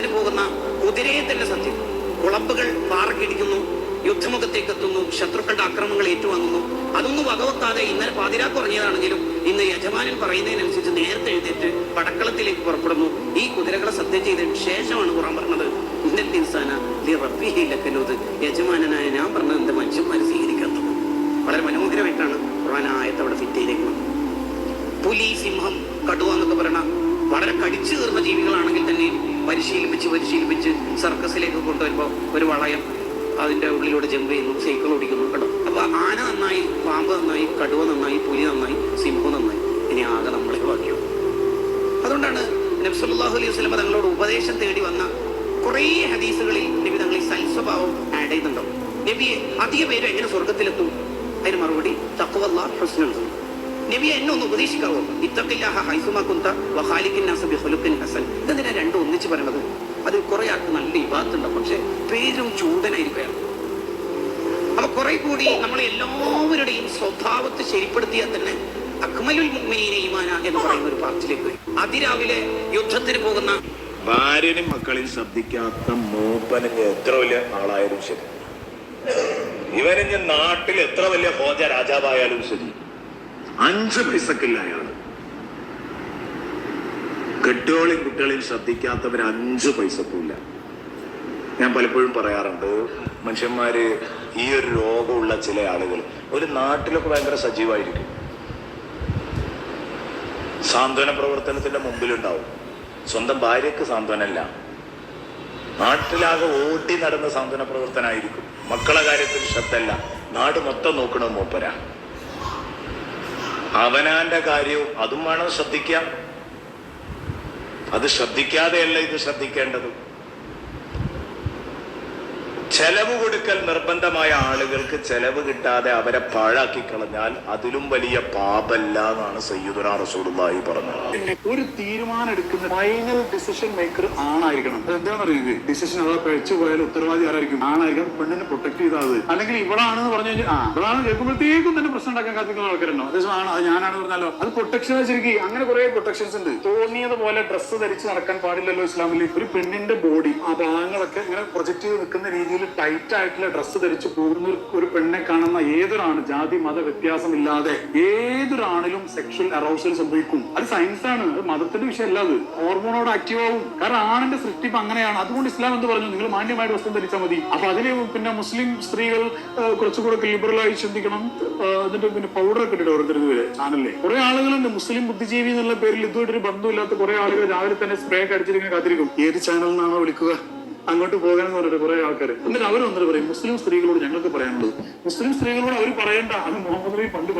പോകുന്ന കുതിരയെ തന്നെ സത്യം. കുളമ്പുകൾ പാറക്കിടിക്കുന്നു യുദ്ധമുഖത്തേക്ക് എത്തുന്നു ശത്രുക്കളുടെ ആക്രമണങ്ങൾ ഏറ്റുവാങ്ങുന്നു. അതൊന്നും വകവെത്താതെ ഇന്നലെ പാതിരാ കുറഞ്ഞതാണെങ്കിലും ഇന്ന് യജമാനൻ പറയുന്നതിനനുസരിച്ച് നേരത്തെ എഴുന്നേറ്റ് പടക്കളത്തിലേക്ക് പുറപ്പെടുന്നു. ഈ കുതിരകളെ സത്യം ചെയ്തതിന് ശേഷമാണ് ഖുറാൻ പറഞ്ഞത്. ഇന്നത്തെ ഇൻസാന ലി യജമാനായ ഞാൻ പറഞ്ഞത് എന്റെ മനുഷ്യന്മാർ സ്വീകരിക്കാത്തത് വളരെ മനോഹരമായിട്ടാണ് ഖുറാൻ ആയത്ത് അവിടെ ഫിറ്റ് ചെയ്തേക്കുന്നത്. പുലി സിംഹം കടുവ എന്നൊക്കെ പറയണ വളരെ കടിച്ചു തീർന്ന തന്നെ പരിശീലിപ്പിച്ച് പരിശീലിപ്പിച്ച് സർക്കസിലേക്ക് കൊണ്ടുവരുമ്പോൾ ഒരു വളയം അതിന്റെ ഉള്ളിലൂടെ ജമ്പ് ചെയ്യുന്നു. സൈക്കിൾ ഓടിക്കുന്നു കേട്ടോ. അപ്പൊ ആന നന്നായി പാമ്പ് നന്നായി കടുവ നന്നായി പുലി നന്നായി സിംഹം നന്നായി. ഇനി ആകെ നമ്മളെ ബാക്കിയോ അതുകൊണ്ടാണ് നബി സല്ലല്ലാഹു അലൈഹി വസ്ലമ തങ്ങളോട് ഉപദേശം തേടി വന്ന കുറേ ഹദീസുകളിൽ നബി തങ്ങൾ ഈ സൽസ്വഭാവം ആഡ് ചെയ്യുന്നുണ്ടോ? നബിയെ അധിക പേര് എങ്ങനെ സ്വർഗത്തിലെത്തും അതിന് മറുപടി തക്കുവല്ല പ്രശ്നം. നബിയെ എന്നെ ഒന്ന് ഉപദേശിക്കാവോ? ഇത്തക്കില്ലാഹ ഹൈസുമാ കുന്ത ബിഖുലുഖിൻ ഹസൻ. പക്ഷെ പേരും ചൂടനായിരിക്കുകയാണ് അപ്പൊ കുറെ കൂടി നമ്മൾ എല്ലാവരുടെയും സ്വഭാവത്തെ ശരിപ്പെടുത്തിയാൽ തന്നെ അക്മലുൽ ഈമാന എന്ന് പറയുന്ന ഒരു പാർട്ടിലേക്ക് വരും. അതിരാവിലെ യുദ്ധത്തിന് പോകുന്ന ഭാര്യനും മക്കളെയും ശ്രദ്ധിക്കാത്ത മൂപ്പനും എത്ര വലിയ ആളായാലും ശരി. ഇവനിഞ്ഞ് നാട്ടിൽ എത്ര വലിയ ഹോജ രാജാവായാലും ശരി. അഞ്ച് പൈസക്കില്ല അയാൾ കെട്ടുകളെയും കുട്ടികളെയും ശ്രദ്ധിക്കാത്തവർ അഞ്ച് പൈസക്കില്ല ഞാൻ പലപ്പോഴും പറയാറുണ്ട് മനുഷ്യന്മാര് ഈ ഒരു രോഗമുള്ള ചില ആളുകൾ ഒരു നാട്ടിലൊക്കെ ഭയങ്കര സജീവമായിരിക്കും സാന്ത്വന പ്രവർത്തനത്തിന്റെ മുമ്പിലുണ്ടാവും. സ്വന്തം ഭാര്യക്ക് സാന്ത്വനല്ല. നാട്ടിലാകെ ഓടി നടന്ന സാന്ത്വന പ്രവർത്തനമായിരിക്കും മക്കളെ കാര്യത്തിൽ ശ്രദ്ധല്ല നാട് മൊത്തം നോക്കണം മൂപ്പര. അവനാന്റെ കാര്യവും അതും വേണം ശ്രദ്ധിക്കാം അത് ശ്രദ്ധിക്കാതെയല്ല ഇത് ശ്രദ്ധിക്കേണ്ടത്. ചെലവ് കൊടുക്കൽ നിർബന്ധമായ ആളുകൾക്ക് ചെലവ് കിട്ടാതെ അവരെ പാഴാക്കി കളഞ്ഞാൽ അതിലും വലിയ പാപല്ല എന്നാണ് സയ്യുദുന റസൂലുള്ളാഹി പറഞ്ഞത്. ഒരു തീരുമാനം എടുക്കുന്ന ഫൈനൽ ഡിസിഷൻ മേക്കർ ആണായിരിക്കണം. എന്താണെന്ന് അറിയുന്നത് ഡിസിഷൻ അവിടെ കഴിച്ചു പോയാൽ ഉത്തരവാദി ആരായിരിക്കും? ആണായിരിക്കും പെണ്ണിനെ പ്രൊട്ടക്ട് ചെയ്താൽ അല്ലെങ്കിൽ ഇവളാണെന്ന് പറഞ്ഞു കഴിഞ്ഞാൽ ആ ഇവളാണ് കേൾക്കുമ്പോഴത്തേക്കും തന്നെ പ്രശ്നം ഉണ്ടാക്കാൻ കാത്തിക്കുന്ന ആൾക്കാരുണ്ടോ? അതേസം ആണ്? അത് ഞാനാണ് പറഞ്ഞാലോ? അത് പ്രൊട്ടക്ഷൻ ശരിക്കും. അങ്ങനെ കുറെ പ്രൊട്ടക്ഷൻസ് ഉണ്ട്. തോന്നിയത് പോലെ ഡ്രസ്സ് ധരിച്ച് നടക്കാൻ പാടില്ലല്ലോ ഇസ്ലാമിൽ ഒരു പെണ്ണിന്റെ ബോഡി ആ ഭാഗങ്ങളൊക്കെ ഇങ്ങനെ പ്രൊജക്ട് ചെയ്ത് നിൽക്കുന്ന രീതിയിൽ ടൈറ്റ് ആയിട്ടുള്ള ഡ്രസ്സ് ധരിച്ച് പോകുന്ന ഒരു- ഒരു പെണ്ണെ കാണുന്ന ഏതൊരാണ്? ജാതി മത വ്യത്യാസമില്ലാതെ ഏതൊരാണിലും സെക്ഷൽ അറൗസൽ സംഭവിക്കും? അത് സയൻസ് ആണ്. അത് മതത്തിന്റെ വിഷയമല്ല അത്. ഹോർമോണോട് ആക്റ്റീവ് ആവും. കാരണം ആണിന്റെ സൃഷ്ടിപ്പ് അങ്ങനെയാണ്. അതുകൊണ്ട് ഇസ്ലാം എന്ന് പറഞ്ഞു? നിങ്ങൾ മാന്യമായിട്ട് വസ്ത്രം ധരിച്ചാൽ മതി. അപ്പൊ അതിന് പിന്നെ മുസ്ലിം സ്ത്രീകൾ കുറച്ചുകൂടെ ലിബറലായി ചിന്തിക്കണം. അതിന്റെ പിന്നെ പൗഡർ ഒക്കെ ഇട്ടിട്ട് ഓരോരുത്തർ വരെ ആണല്ലേ കുറെ ആളുകളുണ്ട്. മുസ്ലിം ബുദ്ധിജീവി എന്നുള്ള പേരിൽ ഇതുമായിട്ടൊരു ബന്ധമില്ലാത്ത കുറെ ആളുകൾ രാവിലെ തന്നെ സ്പ്രേ ഒക്കെ അടിച്ചിരിക്കാൻ കാത്തിരിക്കും. ഏത് ചാനലിൽ നിന്നാണോ വിളിക്കുക? അങ്ങോട്ട് പോകാനെന്ന് പറഞ്ഞിട്ട് കുറെ ആൾക്കാർ എന്നിട്ട് അവർ വന്നിട്ട് പറയും മുസ്ലിം സ്ത്രീകളോട് ഞങ്ങൾക്ക് പറയാനുള്ളത്. മുസ്ലിം സ്ത്രീകളോട് അവർ പറയണ്ട. അത് മുഹമ്മദ് നബി പണ്ട്